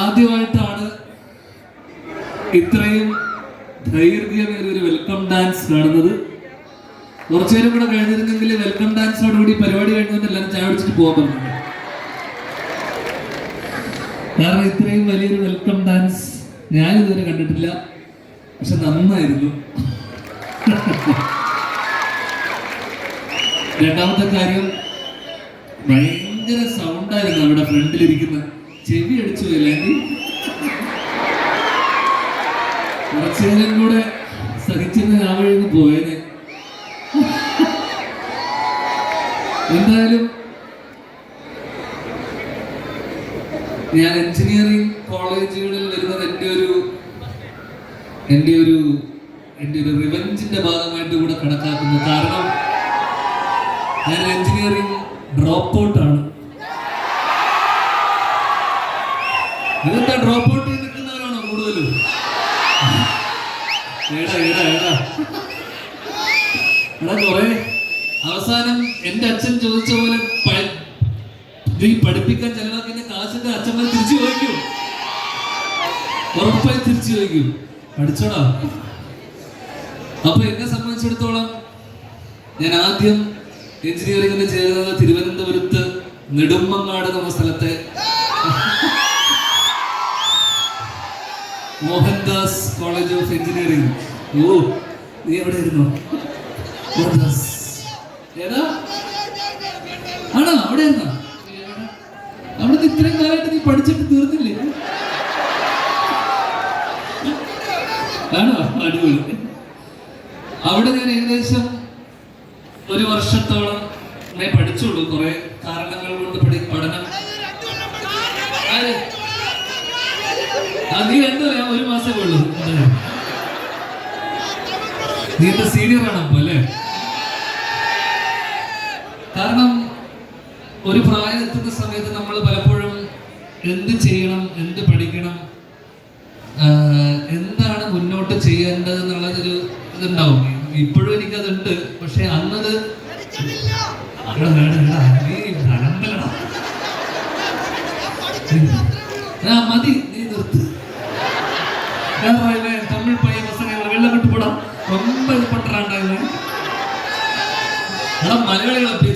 ആദ്യമായിട്ടാണ് ഇത്രയും ദൈർഘ്യമേറിയ ഒരു വെൽക്കം ഡാൻസ് കാണുന്നത്. കുറച്ചുപേരും കൂടെ കഴിഞ്ഞിരുന്നെങ്കിൽ വെൽക്കം ഡാൻസോടുകൂടി പരിപാടി കഴിഞ്ഞു എല്ലാവരും ചായ കുടിച്ചിട്ട് പോകാൻ കാരണം ഇത്രയും വലിയൊരു വെൽക്കം ഡാൻസ് ഞാൻ ഇതുവരെ കണ്ടിട്ടില്ല. പക്ഷെ നന്നായിരുന്നു. രണ്ടാമത്തെ കാര്യം ഭയങ്കര സൗണ്ടായിരുന്നു അവിടെ ഫ്രണ്ടിലിരിക്കുന്ന ചെവി അടിച്ചു പോയില്ലേ കുറച്ചു നേരം കൂടെ സഹിച്ചിരുന്ന ഞാൻ വഴി ഒന്ന് പോയേനെ. എന്തായാലും ഞാൻ എഞ്ചിനീയറിംഗ് കോളേജുകളിൽ വരുന്നത് എന്റെ ഒരു എന്റെ ഒരു എന്റെ ഒരു റിവഞ്ചിന്റെ ഭാഗമായിട്ട് കൂടെ കണക്കാക്കുന്നു. കാരണം ഞാൻ എഞ്ചിനീയറിംഗ് ഡ്രോപ്പ് ഔട്ടാണ്. ഇതെന്താ ഡ്രോപ്പ് ഔട്ട് ചെയ്ത് നിൽക്കുന്നവരാണോ കൂടുതലും? എടാ കൊറേ അവസാനം എന്റെ അച്ഛൻ ചോദിച്ച പോലെ നീ പഠിപ്പിക്കാൻ ചെലവാക്കിന്റെ കാശിന്റെ അച്ഛന്മാർ തിരിച്ചു ചോദിക്കും. ഉറപ്പായി തിരിച്ചു ചോദിക്കും. പഠിച്ചോടാ. അപ്പൊ എന്നെ സംബന്ധിച്ചിടത്തോളം ഞാൻ ആദ്യം എഞ്ചിനീയറിംഗിന് ചേരുന്നത് തിരുവനന്തപുരത്ത് നെടുമ്പങ്ങാട് എന്ന സ്ഥലത്തെ മോഹൻദാസ് കോളേജ് ഓഫ് എഞ്ചിനീയറിംഗ് ഓ നീ എവിടെ ഇരുന്നു മോഹൻദാസ്. ഏതാ ആണോ? അവിടെ ഇരുന്നോ അവിടുന്ന് ഇത്രയും കാലമായിട്ട് നീ പഠിച്ചിട്ട് തീർന്നില്ലേ? ആണോ? അടിപൊളി. അവിടെ ഞാൻ ഏകദേശം ഒരു വർഷത്തോളം പഠിച്ചുള്ളൂ. കുറെ കാരണങ്ങൾ കൊണ്ട് പഠി പഠനം. ആര്? ആ നീ എന്തോ ഞാൻ ഒരു മാസമേ ഉള്ളൂ. നീ എന്റെ സീനിയർ ആണ് അപ്പൊ അല്ലേ കാരണം ഒരു പ്രായം എത്തുന്ന സമയത്ത് നമ്മൾ പലപ്പോഴും എന്ത് ചെയ്യണം എന്ത് പഠിക്കണം എന്താണ് മുന്നോട്ട് ചെയ്യേണ്ടത് എന്നുള്ളതൊരു ഇതുണ്ടാവും ഇപ്പോഴും എനിക്കതുണ്ട് പക്ഷെ അന്നത് നീ അലമ്പലടാ. ആ മതി നീ നിർത്ത് ഞാൻ പറയുന്നേ, തമിഴ് പയ്യൻ പസങ്ങൾ വെള്ളം വിട്ട് പോടാ ரொம்ப இது பண்றான்டா இவன் ஆனா மலையாளிகளை அப்படி